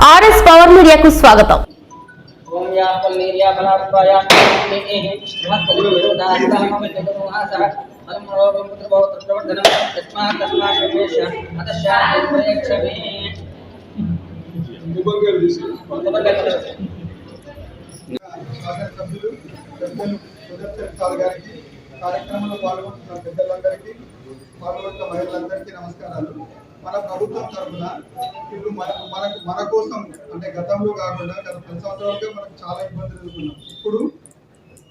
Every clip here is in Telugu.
ఆర్ఎస్ పవర్ మీడియాకు స్వాగతం ఓం యా పల్లీర్యా బలాత్వాయ మహత్తగురుదాసః ఫలం రోగం పుత్రభవత ప్రవర్ధనం తస్మాత్ తస్మాత్ వివేశ అతశాంతి ప్రయచ్చమే శాసనసభ్యులు పెద్దలు సుదర్శన్ సార్ గారికి కార్యక్రమంలో పాల్గొంటున్న పెద్దలందరికీ పాల్గొంటున్న మహిళలందరికీ నమస్కారాలు మన ప్రభుత్వం తరఫున ఇప్పుడు మనకు మనకు మన కోసం అంటే గతంలో కాకుండా గత పది సంవత్సరాలుగా మనకు చాలా ఇబ్బందులు ఎదుర్కొన్నాం. ఇప్పుడు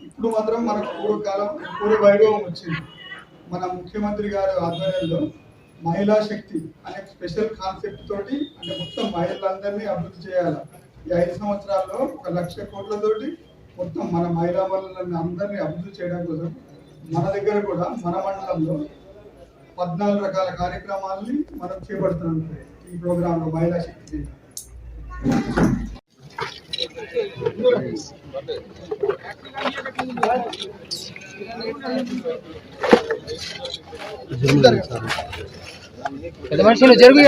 ఇప్పుడు మాత్రం మనకు పూర్వకాలం పూర్వ వైభవం వచ్చింది. మన ముఖ్యమంత్రి గారి ఆధ్వర్యంలో మహిళా శక్తి అనే స్పెషల్ కాన్సెప్ట్ తోటి అంటే మొత్తం మహిళలందరినీ అభివృద్ధి చేయాలి. ఈ ఐదు సంవత్సరాల్లో ఒక లక్ష కోట్లతోటి మొత్తం మన మహిళా మహిళలను అందరినీ అభివృద్ధి చేయడం కోసం మన దగ్గర కూడా మన మండలంలో పద్నాలుగు రకాల కార్యక్రమాలని మనం చేపడుతున్నాం ఈ ప్రోగ్రాంలో మహిళా శక్తి కింద. పెద్ద మనుషులు జరుగు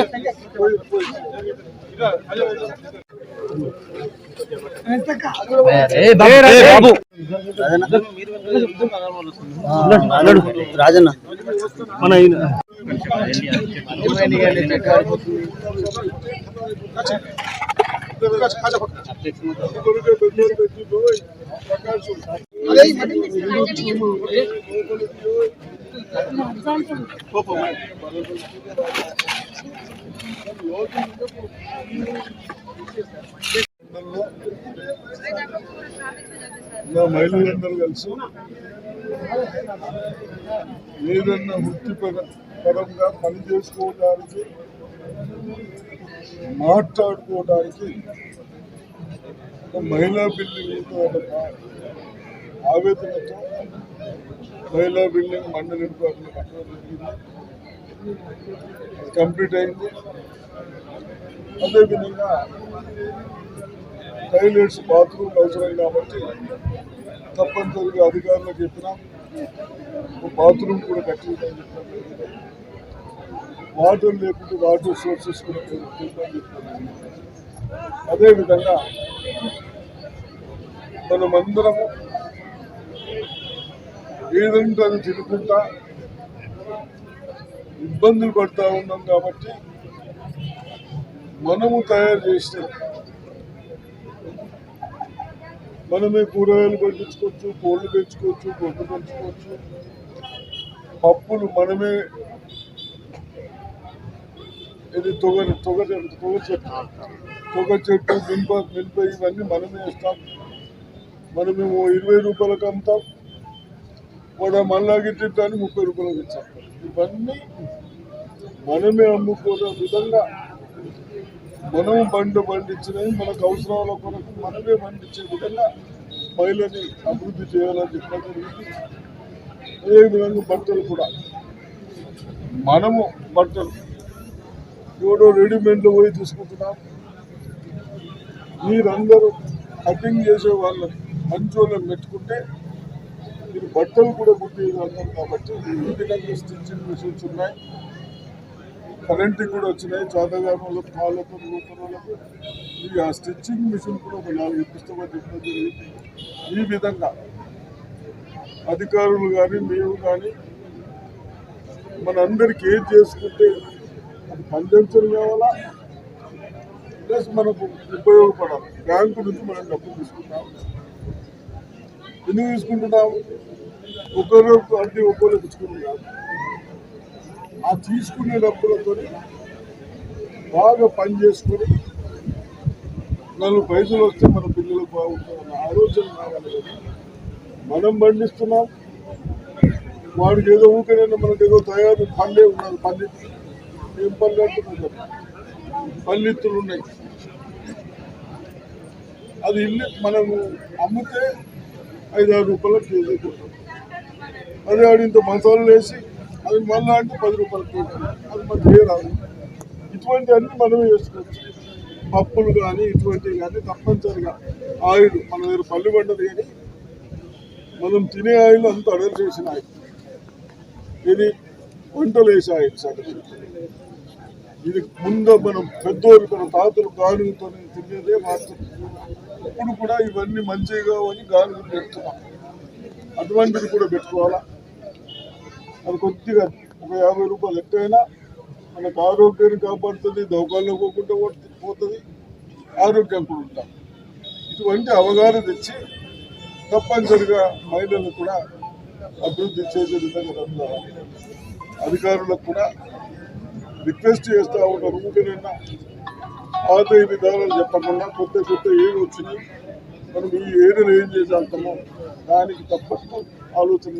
రాజన్న మా మహిళలందరూ కలిసి ఏదన్నా వృత్తిపర పరంగా పని చేసుకోవడానికి మాట్లాడుకోవడానికి ఒక మహిళా బిల్డింగ్ ఆవేదనతో మహిళా బిల్డింగ్ మండలి డిపార్ట్మెంట్ కట్టడం కంప్లీట్ అయింది. అదేవిధంగా టైలెట్స్ బాత్రూమ్ అవసరం కాబట్టి తప్పనిసరిగా అధికారులకు చెప్పినాం ఒక బాత్రూమ్ కూడా కట్టిందని చెప్పాను వాటర్ లేకుంటే వాటర్ సోర్సెస్ కూడా పెట్టిందని అదేవిధంగా మనమందరము ఏదంటే అది తినుకుంటా ఇబ్బందులు పడతా ఉన్నాం కాబట్టి మనము తయారు చేసిన మనమే కూరగాయలు పండించుకోవచ్చు కోళ్ళు పెంచుకోవచ్చు గొడ్లు పెంచుకోవచ్చు. పప్పులు మనమే ఇది తొగ తొగ చెట్టు తొగ చెట్టు. తొగ చెట్టు మినప మినప ఇవన్నీ మనమే వేస్తాం. మనమే ఇరవై రూపాయలకు అమ్ముతాం. వాడు మళ్ళా తింటాను ముప్పై రూపాయలకు ఇచ్చాం ఇవన్నీ మనమే అమ్ముకునే విధంగా మనం పంట పండించినవి మనకు అవసరాల కొరకు మనమే పండించే విధంగా మహిళని అభివృద్ధి చేయాలని చెప్పడం జరిగింది. అదేవిధంగా బట్టలు కూడా. మనము బట్టలు ఎవడో రెడీమేడ్లో పోయి తీసుకుంటున్నాం. మీరందరూ కటింగ్ చేసే వాళ్ళని మంచి వాళ్ళని పెట్టుకుంటే మీరు బట్టలు కూడా కుట్టేయగలుగుతాం కాబట్టి ఇంటి దగ్గర స్టిచ్చింగ్ మిషన్స్ ఉన్నాయి. కరెంటు కూడా వచ్చినాయి. చాతగాని కాళ్ళకు నూతన వాళ్ళకు ఈ ఆ స్టిచ్చింగ్ మిషన్ కూడా ఒక నాలుగు ఇప్పిస్తామని చెప్పడం జరిగింది. ఈ విధంగా అధికారులు కానీ మేము కానీ మనందరికీ ఏం చేసుకుంటే అది పండించడం కావాలా? ప్లస్ మనకు ఉపయోగపడాలి. బ్యాంకు నుంచి మనం డబ్బులు తీసుకుంటాం. ఎందుకు తీసుకుంటున్నాము ఒకరు అంటే ఒకరు తీసుకుంటున్నాం ఆ తీసుకునే డబ్బులతో బాగా పని చేసుకొని నాలుగు పైసలు వస్తే మన పిల్లలకు బాగుంటుందన్న ఆలోచన రావాలి మనం పండిస్తున్నాం. వాడికి ఏదో ఊకనైనా మనకు ఏదో తయారు పల్లె ఉన్నది పల్లెత్తులు ఏం పల్లె అంటున్నాం పల్లెత్తులు ఉన్నాయి. అది ఇల్లు మనము అమ్మితే ఐదు ఆరు రూపాయల కేజీ కొట్టాం అదే ఆడింత ఇంత మసాలాలు వేసి అది మళ్ళా అంటే పది రూపాయలు కేజీ. అది మనకి ఏ రాదు ఇటువంటి అన్ని మనమే చేసుకోవచ్చు పప్పులు కానీ ఇటువంటివి కానీ తప్పనిసరిగా ఆయిల్ మన దగ్గర పల్లి పండదు కానీ మనం తినే ఆయిల్ అంత అడలు చేసిన ఆయిల్. ఇది వంటలు వేసే ఆయిల్ సగం ఇది ముందు మనం పెద్దోళ్ళు మన తాతలు గానుగుతో తినేదే మాత్రం. ఇప్పుడు కూడా ఇవన్నీ మంచిగా అని గానుగులు పెడుతున్నాం అటువంటిది కూడా పెట్టుకోవాలా? అది కొద్దిగా ఒక యాభై రూపాయలు ఎక్కువైనా మనకు ఆరోగ్యాన్ని కాపాడుతుంది దౌకాల్లో పోకుండా పోతుంది ఆరోగ్యం కూడా ఉంటాం. ఇటువంటి అవగాహన తెచ్చి తప్పనిసరిగా మహిళలు కూడా అభివృద్ధి చేసే విధంగా అధికారులకు కూడా రిక్వెస్ట్ చేస్తూ ఉంటారు ఊరికైనా ఆదాయ విధానాలు చెప్పకుండా కొత్త కొత్త ఏమి వచ్చినాయి మనం ఈ ఏరియాలో ఏం చేసేస్తామో దానికి తప్పట్టు ఆలోచన